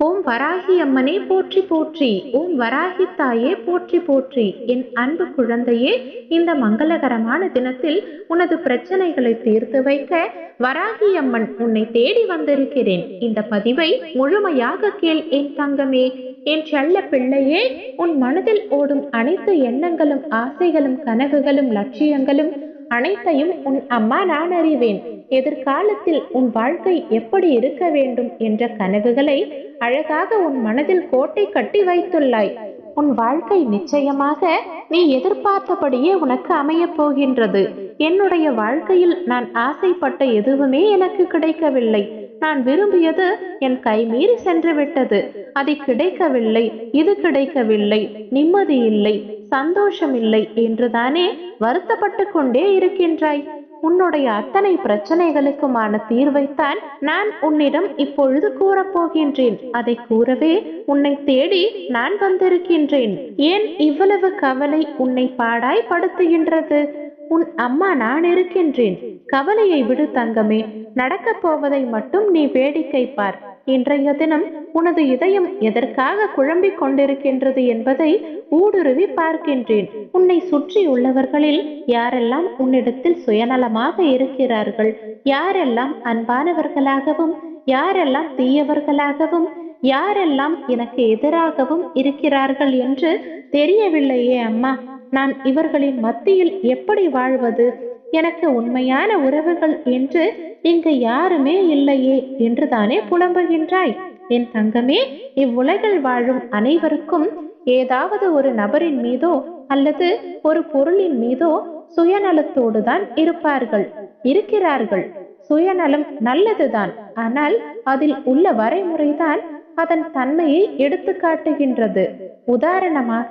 ஓம் வராகி அம்மனே போற்றி போற்றி ஓம் வராகி தாயே போற்றி போற்றி. என் அன்பு குழந்தையே இந்த மங்களகரமான தினத்தில் உனது பிரச்சனைகளை தீர்த்து வைக்க வராகி அம்மன் உன்னை தேடி வந்திருக்கிறேன். இந்த பதிவை முழுமையாக கேள் என் தங்கமே. என் செல்ல பிள்ளையே உன் மனதில் ஓடும் அனைத்து எண்ணங்களும் ஆசைகளும் கனவுகளும் லட்சியங்களும் அனைத்தையும் உன் அம்மா நான் அறிவேன். எதிர்காலத்தில் உன் வாழ்க்கை எப்படி இருக்க வேண்டும் என்ற கனவுகளை அழகாக உன் மனதில் கோட்டை கட்டி வைத்துள்ளாய். உன் வாழ்க்கை நிச்சயமாக நீ எதிர்பார்த்தபடியே உனக்கு அமையப் போகின்றது. என்னுடைய வாழ்க்கையில் நான் ஆசைப்பட்ட எதுவுமே எனக்கு கிடைக்கவில்லை. நான் விரும்பியது என் கைமீறி சென்று விட்டது. அது கிடைக்கவில்லை இது கிடைக்கவில்லை நிம்மதி இல்லை சந்தோஷமில்லை என்றுதானே வருத்தப்பட்டு கொண்டே இருக்கின்றாய்? உன்னுடைய அத்தனை பிரச்சனைகளுக்குமான தீர்வைத்தான் நான் உன்னிடம் இப்பொழுது கூறப்போகின்றேன் அதை கூறவே உன்னை தேடி நான் வந்திருக்கின்றேன். ஏன் இவ்வளவு கவலை உன்னை பாடாய் படுத்துகின்றது உன் அம்மா நான் இருக்கின்றேன். கவலையை விடு தங்கமே. நடக்கப் போவதை மட்டும் நீ வேடிக்கை பார். இன்றைய தினம் உனது இதயம் எதற்காக குழம்பிக் கொண்டிருக்கின்றது என்பதை ஊடுருவி பார்க்கின்றேன். உன்னை சுற்றி உள்ளவர்களில் யாரெல்லாம் உன்னிடத்தில் சுயநலமாக இருக்கிறார்கள்? யாரெல்லாம் அன்பானவர்களாகவும் யாரெல்லாம் தீயவர்களாகவும் யாரெல்லாம் எனக்கு எதிராகவும் இருக்கிறார்கள் என்று தெரியவில்லையே அம்மா. நான் இவர்களின் மத்தியில் எப்படி வாழ்வது? எனக்கு உண்மையான உறவுகள் என்று இங்கு யாருமே இல்லையே என்றுதானே புலம்புகின்றாய்? என் தங்கமே இவ்வுலகில் வாழும் அனைவருக்கும் ஏதாவது ஒரு நபரின் மீதோ அல்லது ஒரு பொருளின் மீதோ சுயநலத்தோடு தான் இருப்பார்கள். இருக்கிறார்கள். சுயநலம் நல்லதுதான். ஆனால் அதில் உள்ள வரைமுறைதான் அதன் தன்மையை எடுத்து காட்டுகின்றது. உதாரணமாக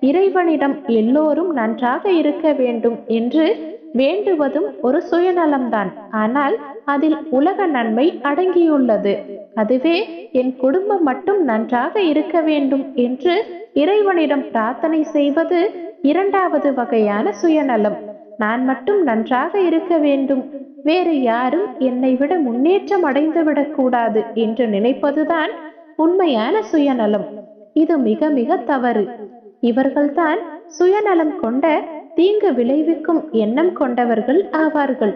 இறைவனிடம் எல்லோரும் நன்றாக இருக்க வேண்டும் என்று வேண்டுவதும் ஒரு சுயநலம்தான். ஆனால் அதில் உலக நன்மை அடங்கியுள்ளது. அதுவே என் குடும்பம் மட்டும் நன்றாக இருக்க வேண்டும் என்று இறைவனிடம் பிரார்த்தனை செய்வது இரண்டாவது வகையான சுயநலம். நான் மட்டும் நன்றாக இருக்க வேண்டும். வேறு யாரும் என்னை விட முன்னேற்றம் அடைந்து விடக்கூடாது என்று நினைப்பதுதான் உண்மையான சுயநலம். இது மிக மிக தவறு. இவர்கள்தான் சுயநலம் கொண்ட தீங்கு விளைவிக்கும் எண்ணம் கொண்டவர்கள் ஆவார்கள்.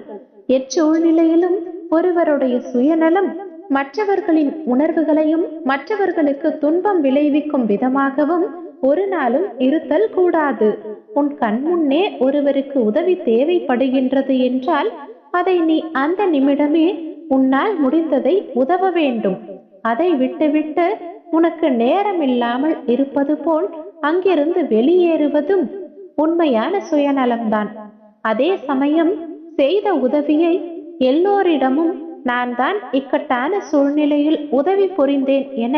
எச்சூழ்நிலையிலும் ஒருவருடைய சுயநலம் மற்றவர்களின் உணர்வுகளையும் மற்றவர்களுக்கு துன்பம் விளைவிக்கும் விதமாகவும் ஒரு நாளும் இருத்தல் கூடாது. உன் கண்முன்னே ஒருவருக்கு உதவி தேவைப்படுகின்றது என்றால் அதை நீ அந்த நிமிடமே உன்னால் முடிந்ததை உதவ வேண்டும். அதை விட்டுவிட்டு உனக்கு நேரமில்லாமல் இருப்பது போல் அங்கிருந்து வெளியேறுவதும் உண்மையான சுயநலம்தான். அதே சமயம் செய்த உதவியை எல்லோரிடமும் நான் தான் இக்கட்டான சூழ்நிலையில் உதவி புரிந்தேன் என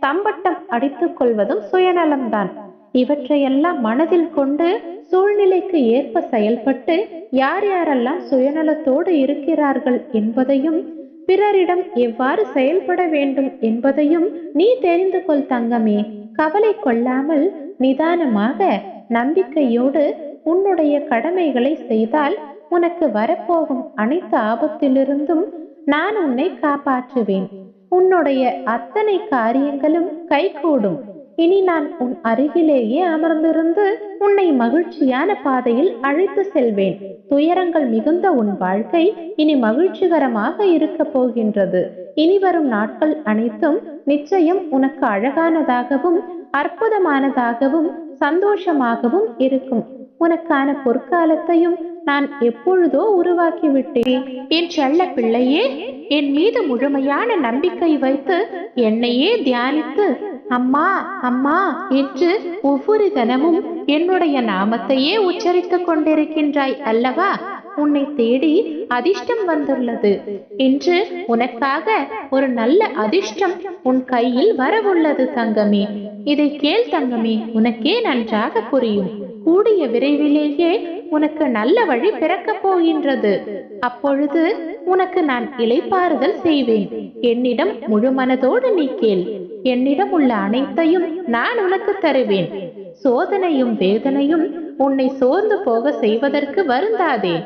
தம்பட்டம் அடித்துக் கொள்வதும் சுயநலம்தான். இவற்றையெல்லாம் மனதில் கொண்டு சூழ்நிலைக்கு ஏற்ப செயல்பட்டு யார் யாரெல்லாம் சுயநலத்தோடு இருக்கிறார்கள் என்பதையும் பிறரிடம் எவ்வாறு செயல்பட வேண்டும் என்பதையும் நீ தெரிந்து கொள் தங்கமே. கவலை கொள்ளாமல் நிதானமாக நம்பிக்கையோடு உன்னுடைய கடமைகளை செய்தால் உனக்கு வரப்போகும் அனைத்து ஆபத்திலிருந்தும் நான் உன்னை காப்பாற்றுவேன். உன்னுடைய அத்தனை காரியங்களும் கைகூடும். இனி நான் உன் அருகிலேயே அமர்ந்திருந்து உன்னை மகிழ்ச்சியான பாதையில் அழைத்து செல்வேன். துயரங்கள் மிகுந்த உன் வாழ்க்கை இனி மகிழ்ச்சிகரமாக இருக்க போகின்றது. இனி வரும் நாட்கள் அனைத்தும் நிச்சயம் உனக்கு அழகானதாகவும் அற்புதமானதாகவும் சந்தோஷமாகவும் இருக்கும். உனக்கான பொற்காலத்தையும் நான் எப்பொழுதோ உருவாக்கி விட்டேன் என் செல்ல பிள்ளையே என் மீது முழுமையான நம்பிக்கை வைத்து என்னையே தியானித்து அம்மா அம்மா என்று ஒவ்வொரு கணமும் என்னுடைய நாமத்தையே உச்சரித்துக் கொண்டிருக்கின்றாய் அல்லவா? உன்னை தேடி அதிர்ஷ்டம் வந்துள்ளது இன்று உனக்காக ஒரு நல்ல அதிர்ஷ்டம் உன் கையில் வரவுள்ளது தங்கமே. இதை கேள் தங்கமே உனக்கே நன்றாக புரியும். கூடிய விரைவிலேயே உனக்கு நல்ல வழி பிறக்கப் போகின்றது. அப்பொழுது உனக்கு நான் இலைப்பாறுதல் செய்வேன். என்னிடம் முழு மனதோடு நீ கேள். என்னிடம் உள்ள அனைத்தையும் நான் உனக்கு தருவேன். சோதனையும் வேதனையும் உன்னை சோர்ந்து போக செய்வதற்கு வருந்தாதே.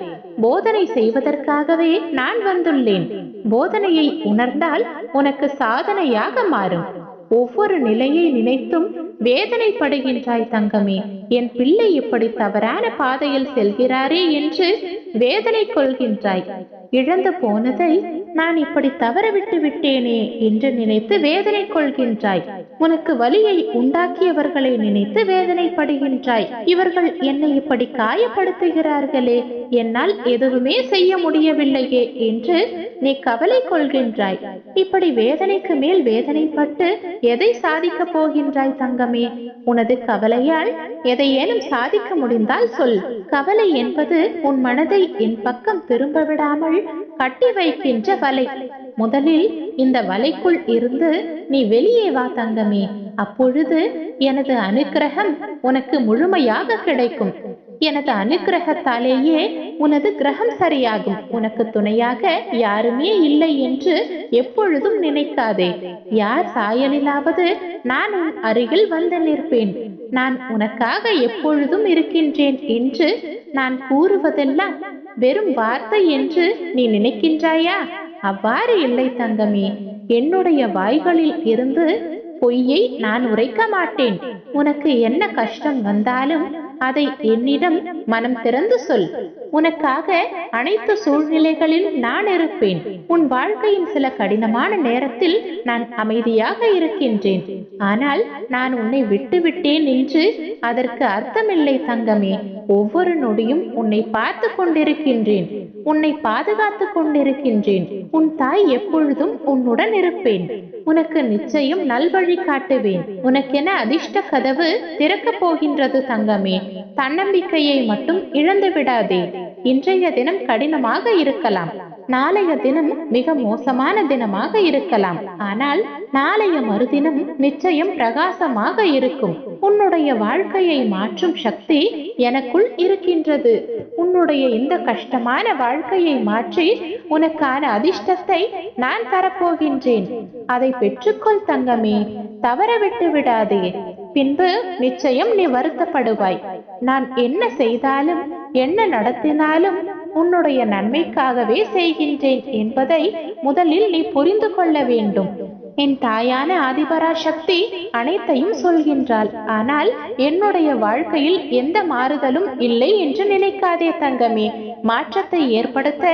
போதனை செய்வதற்காகவே நான் வந்துள்ளேன். போதனையை உணர்ந்தால் உனக்கு சாதனையாக மாறும். ஒவ்வொரு நிலையை நினைத்தும் வேதனைப்படுகின்றாய் தங்கமே. என் பிள்ளை இப்படி தவறான பாதையில் செல்கிறாரே என்று வேதனை கொள்கின்றாய். இழந்து போனதை நான் இப்படி தவறவிட்டு விட்டேனே என்று நினைத்து வேதனை கொள்கின்றாய். உனக்கு வலியை உண்டாக்கியவர்களை நினைத்து வேதனைப்படுகின்றாய். இவர்கள் என்னை இப்படி காயப்படுத்துகிறார்களே என்னால் எதுவுமே செய்ய முடியவில்லையே என்று நீ கவலை கொள்கின்றாய். இப்படி வேதனைக்கு மேல் வேதனைப்பட்டு எதை சாதிக்கப் போகின்றாய் தங்கமே? உனது கவலையால் எதையேனும் சாதிக்க முடிந்தால் சொல். கவலை என்பது உன் மனதை என் பக்கம் திரும்ப விடாமல் கட்டி வைக்கின்ற வலை. முதலில் இந்த வலைக்குள் இருந்து நீ வெளியே வா தங்கமே. அப்பொழுது எனது அனுக்கிரகம் உனக்கு முழுமையாக கிடைக்கும். எனது அனுக்கிரகத்தாலேயே உனது கிரகம் சரியாகும். உனக்கு துணையாக யாருமே இல்லை என்று எப்பொழுதும் நினைக்காதே. யார் சாயலிலாவது நான் உன் அருகில் வந்து நிற்பேன். நான் உனக்காக எப்பொழுதும் இருக்கின்றேன் என்று நான் கூறுவதெல்லாம் வெறும் வார்த்தை என்று நீ நினைக்கின்றாயா? அவ்வாறு இல்லை தங்கமே. என்னுடைய வாய்களில் இருந்து பொய்யை நான் உரைக்க மாட்டேன். உனக்கு என்ன கஷ்டம் வந்தாலும் அதை என்னிடம் மனம் திறந்து சொல். உனக்காக அனைத்து சூழ்நிலைகளில் நான் இருப்பேன். உன் வாழ்க்கையின் சில கடினமான நேரத்தில் நான் அமைதியாக இருக்கின்றேன். ஆனால் நான் உன்னை விட்டுவிட்டேன் என்று அதற்கு அர்த்தமில்லை தங்கமே. ஒவ்வொரு நொடியும் உன்னை பார்த்து கொண்டிருக்கின்றேன். உன்னை பாதுகாத்து கொண்டிருக்கின்றேன். உன் தாய் எப்பொழுதும் உன்னுடன் இருப்பேன். உனக்கு நிச்சயம் நல்வழி காட்டுவேன். உனக்கென அதிர்ஷ்ட கதவு திறக்கப் போகின்றது தங்கமே. தன்னம்பிக்கையை மட்டும் இழந்து விடாதே இன்றைய தினம் கடினமாக இருக்கலாம். நாளைய தினம் மிக மோசமான தினமாக இருக்கலாம். ஆனால் நாளைய மறுதினம் நிச்சயம் பிரகாசமாக இருக்கும். உன்னுடைய வாழ்க்கையை மாற்றும் சக்தி எனக்குள் இருக்கின்றது. உன்னுடைய இந்த கஷ்டமான வாழ்க்கையை மாற்றி உனக்கான அதிர்ஷ்டத்தை நான் தரப்போகின்றேன். அதை பெற்றுக்கொள் தங்கமே தவற விட்டு விடாதே. பின்பு நிச்சயம் நீ வருத்தப்படுவாய். நான் என்ன செய்தாலும் என்ன நடத்தினாலும் உன்னுடைய நன்மைக்காகவே செய்கின்றேன் என்பதை முதலில் நீ புரிந்து கொள்ள வேண்டும். என் தாயான ஆதிபரா சக்தி அனைத்தையும் சொல்கின்றாள். ஆனால் என்னுடைய வாழ்க்கையில் எந்த மாறுதலும் இல்லை என்று நினைக்காதே தங்கமே. மாற்றத்தை ஏற்படுத்த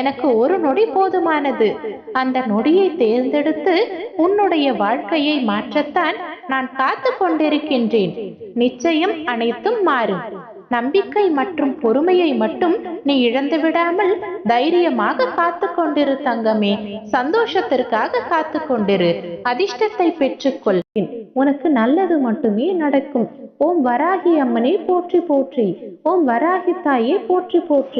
எனக்கு ஒரு நொடி போதுமானது. அந்த நொடியை தேர்ந்தெடுத்து உன்னுடைய வாழ்க்கையை மாற்றத்தான் நான் காத்து கொண்டிருக்கின்றேன் நிச்சயம் அனைத்தும் மாறும். நம்பிக்கை மற்றும் பொறுமையை மட்டும் நீ இழந்து விடாமல் தைரியமாக காத்து கொண்டிரு தங்கமே. சந்தோஷத்திற்காக காத்து கொண்டிரு. அதிர்ஷ்டத்தை பெற்றுக்கொள். உனக்கு நல்லது மட்டுமே நடக்கும். ஓம் வராகி அம்மனே போற்றி போற்றி. ஓம் வராகி தாயே போற்றி போற்றி.